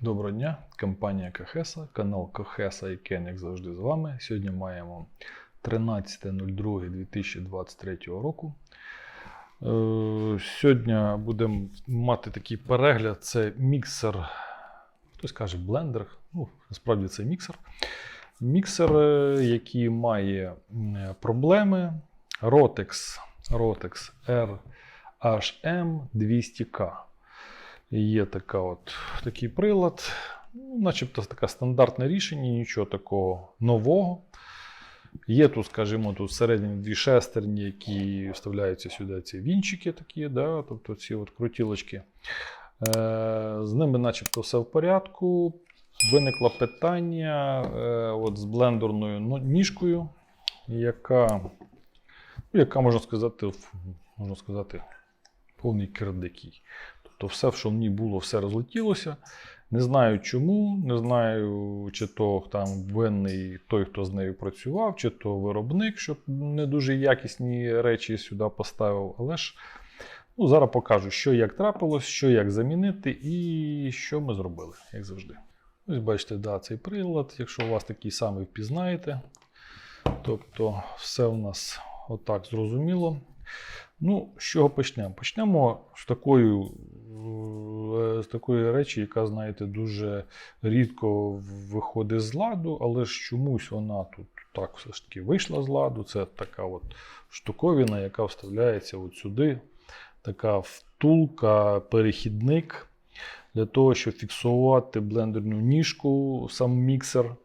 Доброго дня, компанія Кахеса, канал Кахеса і Кен, як завжди, з вами. Сьогодні маємо 13.02.2023 року. Е, Сьогодні будемо мати такий перегляд. Це міксер, хтось каже блендер, ну, насправді це міксер. Міксер, е, який має проблеми Rotex, Rotex RHM200K. Є така от, такий прилад, ну, начебто таке стандартне рішення, нічого такого нового. Є тут, скажімо, тут всередині дві шестерні, які вставляються сюди ці вінчики такі, да, тобто ці от крутілочки. Е, з ними начебто все в порядку. Виникло питання е, от з блендерною ну, ніжкою, яка, ну, яка можна сказати, можна сказати, повний кирдикий. Тобто все, в ній було, все розлетілося. Не знаю чому, не знаю, чи то там винний той, хто з нею працював, чи то виробник, що не дуже якісні речі сюди поставив. Але ж ну, зараз покажу, що як трапилось, що як замінити і що ми зробили, як завжди. Ось бачите, да, цей прилад, якщо у вас такий самий впізнаєте. Тобто, все у нас отак зрозуміло. Ну, з чого почнемо? Почнемо з такої, е, з такої речі, яка, знаєте, дуже рідко виходить з ладу, але ж чомусь вона тут так все ж таки вийшла з ладу. Це така от штуковина, яка вставляється от сюди. Така втулка, перехідник для того, щоб фіксувати блендерну ніжку, сам міксер. Е,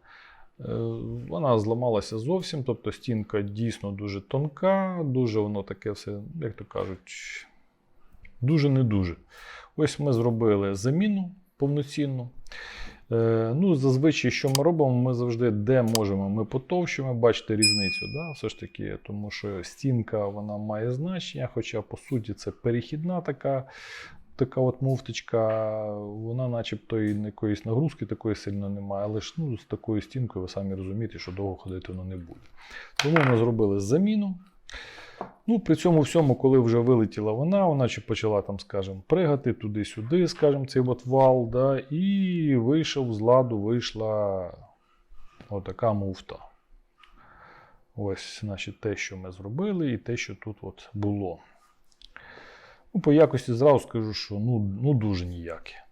Вона зламалася зовсім, тобто стінка дійсно дуже тонка, дуже воно таке все, як то кажуть, дуже не дуже. Ось ми зробили заміну повноцінну. Е, Ну, зазвичай, що ми робимо, ми завжди де можемо, ми потовщуємо, бачите різницю. Да? Все ж таки, тому що стінка вона має значення, хоча по суті це перехідна така така от муфточка, вона начебто і якоїсь нагрузки такої сильно немає, але ж ну, з такою стінкою ви самі розумієте, що довго ходити воно не буде. Тому ми зробили заміну. Ну, при цьому всьому, коли вже вилетіла вона, вона чи почала там, скажімо, пригати туди-сюди, скажімо, цей от вал, да, і вийшов з ладу, вийшла отака муфта. Ось, значить, те, що ми зробили, і те, що тут от було. Ну, по якості зразу скажу, що ну, ну дуже ніяке.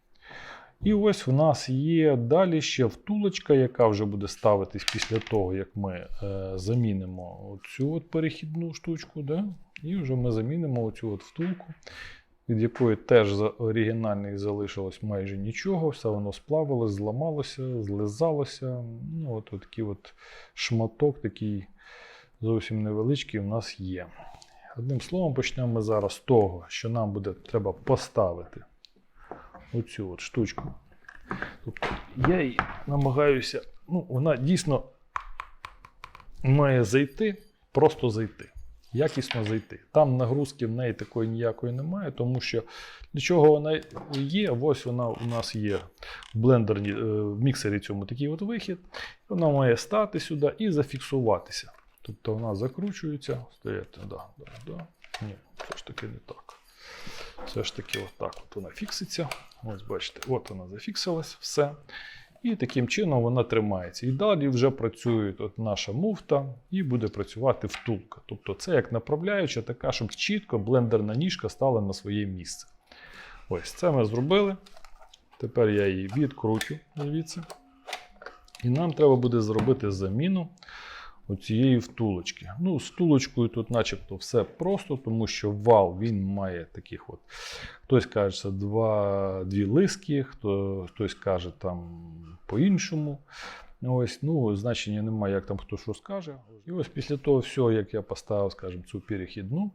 І ось в нас є далі ще втулочка, яка вже буде ставитись після того, як ми е, замінимо цю от перехідну штучку. Да? І вже ми замінимо оцю от втулку, від якої теж за оригінальних залишилось майже нічого. Все воно сплавилось, зламалося, злизалося. Ну, от, от такий от шматок, такий зовсім невеличкий, у нас є. Одним словом, почнемо ми зараз з того, що нам буде треба поставити оцю от штучку. Тобто я її намагаюся, ну, вона дійсно має зайти, просто зайти. Якісно зайти. Там нагрузки в неї такої ніякої немає, тому що для чого вона є? Ось вона у нас є в блендерні, е, в міксері цьому такий от вихід. Вона має стати сюди і зафіксуватися. Тобто вона закручується. Стояти, да, да, да. Ні, все ж таки не так. Все ж таки, отак от вона фікситься. Ось бачите, от вона зафіксилась, все. І таким чином вона тримається. І далі вже працює от наша муфта і буде працювати втулка. Тобто це як направляюча, така, щоб чітко блендерна ніжка стала на своє місце. Ось це ми зробили. Тепер я її відкручу звідси. І нам треба буде зробити заміну оцієї втулочки. Ну, з втулочкою тут начебто все просто, тому що вал він має таких от. Хтось каже, це два, дві лиски, хто, хтось каже там по-іншому. Ось, ну, значення немає, як там хто що скаже. І ось після того всього, як я поставив, скажімо, цю перехідну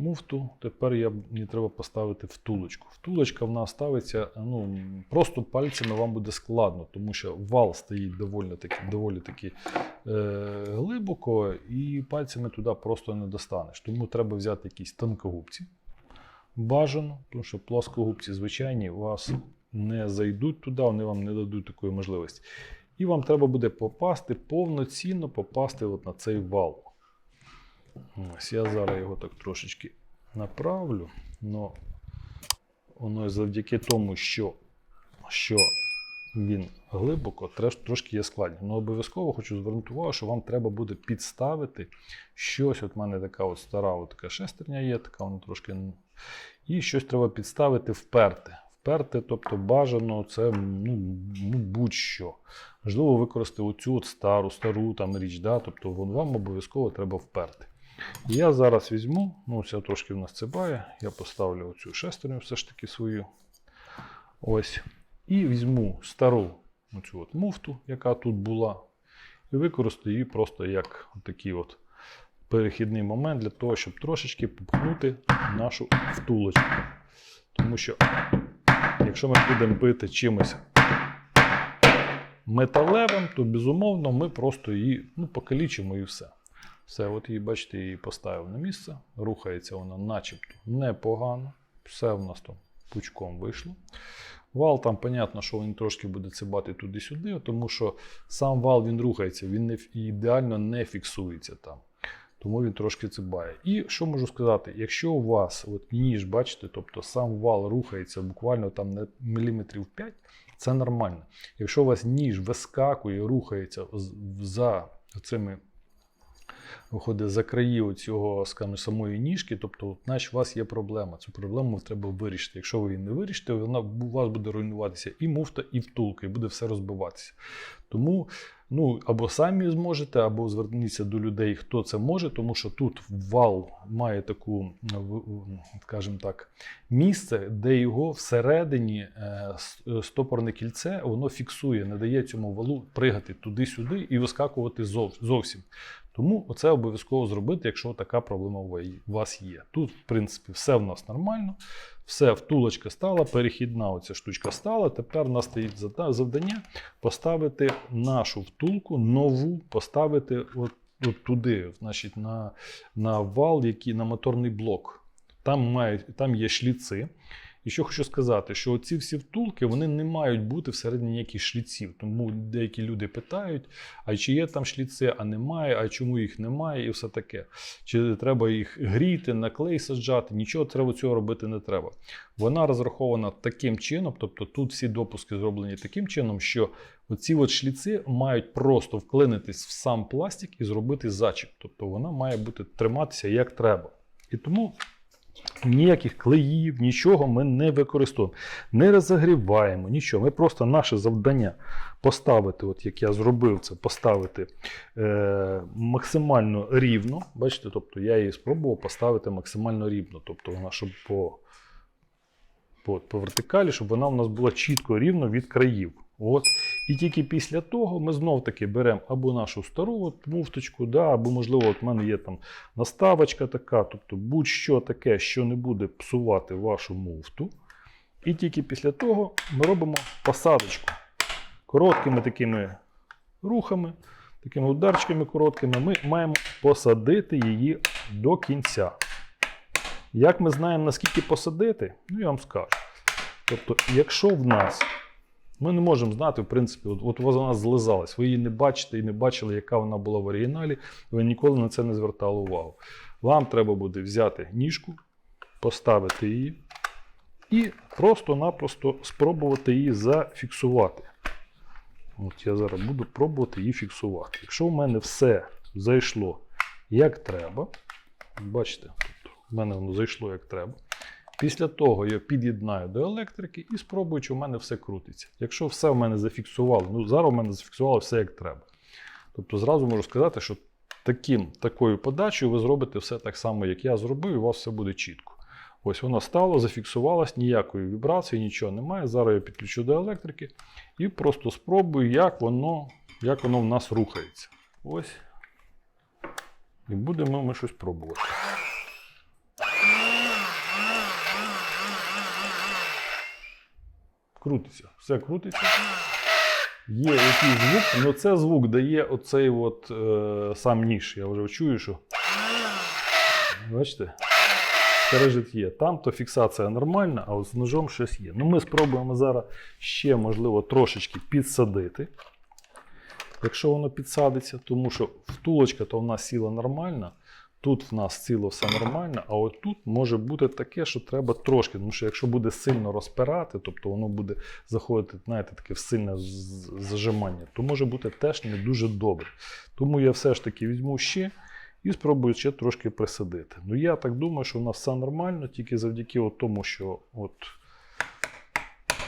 муфту, тепер я, мені треба поставити втулочку. Втулочка в нас ставиться ну, просто пальцями вам буде складно, тому що вал стоїть доволі таки, доволі таки е, глибоко, і пальцями туди просто не достанеш. Тому треба взяти якісь тонкогубці. Бажано, тому що плоскогубці звичайні у вас не зайдуть туди, вони вам не дадуть такої можливості. І вам треба буде попасти, повноцінно попасти от на цей вал. Ось я зараз його так трошечки направлю, але воно завдяки тому, що, що він глибоко, трошки є складні. Ну, обов'язково хочу звернути увагу, що вам треба буде підставити щось. От в мене така от стара от така шестерня є, така вона трошки. І щось треба підставити вперте. Вперте, тобто бажано це ну, ну, будь-що. Можливо, використати оцю от стару, стару там річ, да? тобто вам обов'язково треба вперти. Я зараз візьму, ну це трошки в нас цибає, я поставлю оцю шестерню все ж таки свою. Ось. І візьму стару оцю от муфту, яка тут була, і використаю її просто як такий от перехідний момент для того, щоб трошечки попхнути нашу втулочку. Тому що, якщо ми будемо бити чимось металевим, то безумовно ми просто її ну, покалічимо і все. Все, от її, бачите, її поставив на місце. Рухається вона начебто непогано. Все в нас там пучком вийшло. Вал там, понятно, що він трошки буде цибати туди-сюди, тому що сам вал він рухається, він не, ідеально не фіксується там. Тому він трошки цибає. І що можу сказати, якщо у вас от ніж, бачите, тобто сам вал рухається буквально там на міліметрів 5, це нормально. Якщо у вас ніж вискакує, рухається за цими виходить за краї цього, скажімо, самої ніжки, тобто, значить, у вас є проблема. Цю проблему треба вирішити. Якщо ви її не вирішите, вона у вас буде руйнуватися і муфта, і втулка, і буде все розбиватися. Тому ну, або самі зможете, або зверніться до людей, хто це може, тому що тут вал має таку, скажімо так, місце, де його всередині е, е, стопорне кільце воно фіксує, не дає цьому валу пригати туди-сюди і вискакувати зовсім. Тому це обов'язково зробити, якщо така проблема у вас є. Тут, в принципі, все в нас нормально, все, втулочка стала, перехідна оця штучка стала. Тепер у нас стоїть завдання поставити нашу втулку, нову, поставити от, от туди, значить, на, на вал, який, на моторний блок. Там, мають, там є шліци. І що хочу сказати, що ці всі втулки вони не мають бути всередині ніяких шліців. Тому деякі люди питають, а чи є там шліци, а немає, а чому їх немає, і все таке. Чи треба їх гріти, на клей саджати, нічого треба цього робити не треба. Вона розрахована таким чином, тобто тут всі допуски зроблені таким чином, що оці от шліци мають просто вклинитись в сам пластик і зробити зачіп. Тобто вона має бути триматися як треба. І тому ніяких клеїв, нічого ми не використовуємо, не розігріваємо, нічого. Ми просто наше завдання поставити, от як я зробив це, поставити е, максимально рівно. Бачите, тобто я її спробував поставити максимально рівно. Тобто вона, щоб по, по, по вертикалі, щоб вона у нас була чітко рівно від країв. От. І тільки після того ми знов таки беремо або нашу стару от муфточку, да, або, можливо, от в мене є там наставочка така, тобто будь-що таке, що не буде псувати вашу муфту. І тільки після того ми робимо посадочку короткими такими рухами, такими ударчиками короткими, ми маємо посадити її до кінця. Як ми знаємо, наскільки посадити, ну я вам скажу. Тобто, якщо в нас ми не можемо знати, в принципі, от, от вона злизалась. Ви її не бачите і не бачили, яка вона була в оригіналі. Ви ніколи на це не звертали увагу. Вам треба буде взяти ніжку, поставити її і просто-напросто спробувати її зафіксувати. От я зараз буду пробувати її фіксувати. Якщо в мене все зайшло як треба, бачите, тобто в мене воно зайшло як треба. Після того я під'єднаю до електрики і спробую, чи в мене все крутиться. Якщо все в мене зафіксувало, ну зараз в мене зафіксувало все як треба. Тобто зразу можу сказати, що таким, такою подачею ви зробите все так само, як я зробив, і у вас все буде чітко. Ось воно стало, зафіксувалось, ніякої вібрації, нічого немає. Зараз я підключу до електрики і просто спробую, як воно, як воно в нас рухається. Ось. І будемо ми щось пробувати. Крутиться, все крутиться. Є якийсь звук, але це звук дає оцей от, е, сам ніж. Я вже чую, що. Бачите? Скрежет є. Там то фіксація нормальна, а от з ножом щось є. Ну, ми спробуємо зараз ще, можливо, трошечки підсадити. Якщо воно підсадиться, тому що втулочка то в нас сіла нормальна, Тут в нас ціло все нормально, а от тут може бути таке, що треба трошки. Тому що якщо буде сильно розпирати, тобто воно буде заходити, знаєте, таке в сильне зажимання, то може бути теж не дуже добре. Тому я все ж таки візьму ще і спробую ще трошки присадити. Ну я так думаю, що в нас все нормально, тільки завдяки тому, що от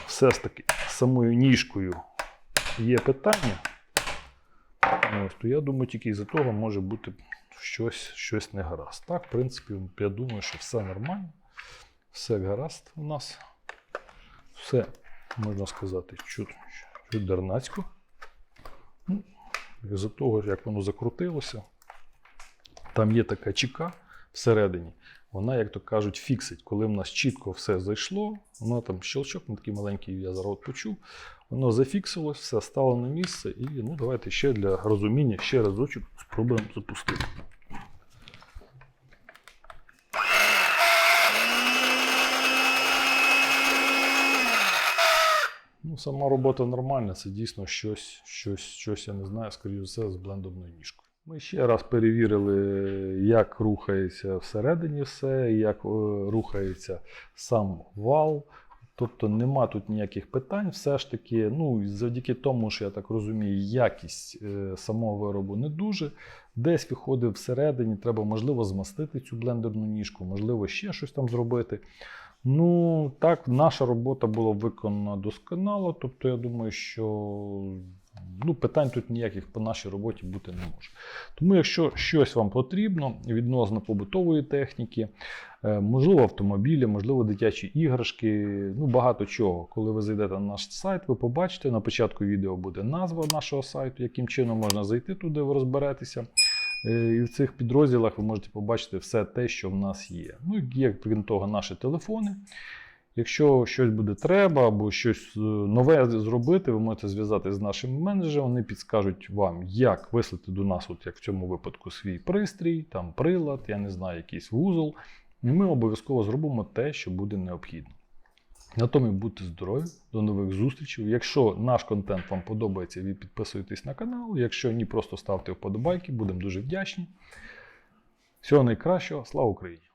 все ж таки самою ніжкою є питання. Ось, то я думаю, тільки із-за того може бути щось, щось не гаразд. Так, в принципі, я думаю, що все нормально. Все гаразд у нас. Все, можна сказати, чуд, чудернацько. Ну, Із-за того, як воно закрутилося, там є така чека всередині. Вона, як то кажуть, фіксить. Коли в нас чітко все зайшло, воно там щелчок, ну, такий маленький, я зараз почув. Воно зафіксилось, все стало на місце. І ну, давайте ще для розуміння ще разочок спробуємо запустити. Ну, сама робота нормальна, це дійсно щось, щось, щось, я не знаю, скоріше все, з блендовною ніжкою. Ми ще раз перевірили, як рухається всередині все, як е, рухається сам вал. Тобто нема тут ніяких питань. Все ж таки, ну, завдяки тому, що я так розумію, якість е, самого виробу не дуже. Десь виходить всередині, треба, можливо, змастити цю блендерну ніжку, можливо, ще щось там зробити. Ну, так, наша робота була виконана досконало. Тобто, я думаю, що ну, питань тут ніяких по нашій роботі бути не може. Тому, якщо щось вам потрібно відносно побутової техніки, е, можливо, автомобілі, можливо, дитячі іграшки, ну багато чого. Коли ви зайдете на наш сайт, ви побачите, на початку відео буде назва нашого сайту, яким чином можна зайти туди, ви розберетеся. Е, І в цих підрозділах ви можете побачити все те, що в нас є. Ну, є, крім того, наші телефони. Якщо щось буде треба або щось е, нове зробити, ви можете зв'язатися з нашим менеджером, вони підскажуть вам, як вислати до нас, от як в цьому випадку, свій пристрій, там прилад, я не знаю, якийсь вузол. І ми обов'язково зробимо те, що буде необхідно. На тому будьте здорові, до нових зустрічей. Якщо наш контент вам подобається, ви підписуйтесь на канал. Якщо ні, просто ставте вподобайки, будемо дуже вдячні. Всього найкращого, слава Україні!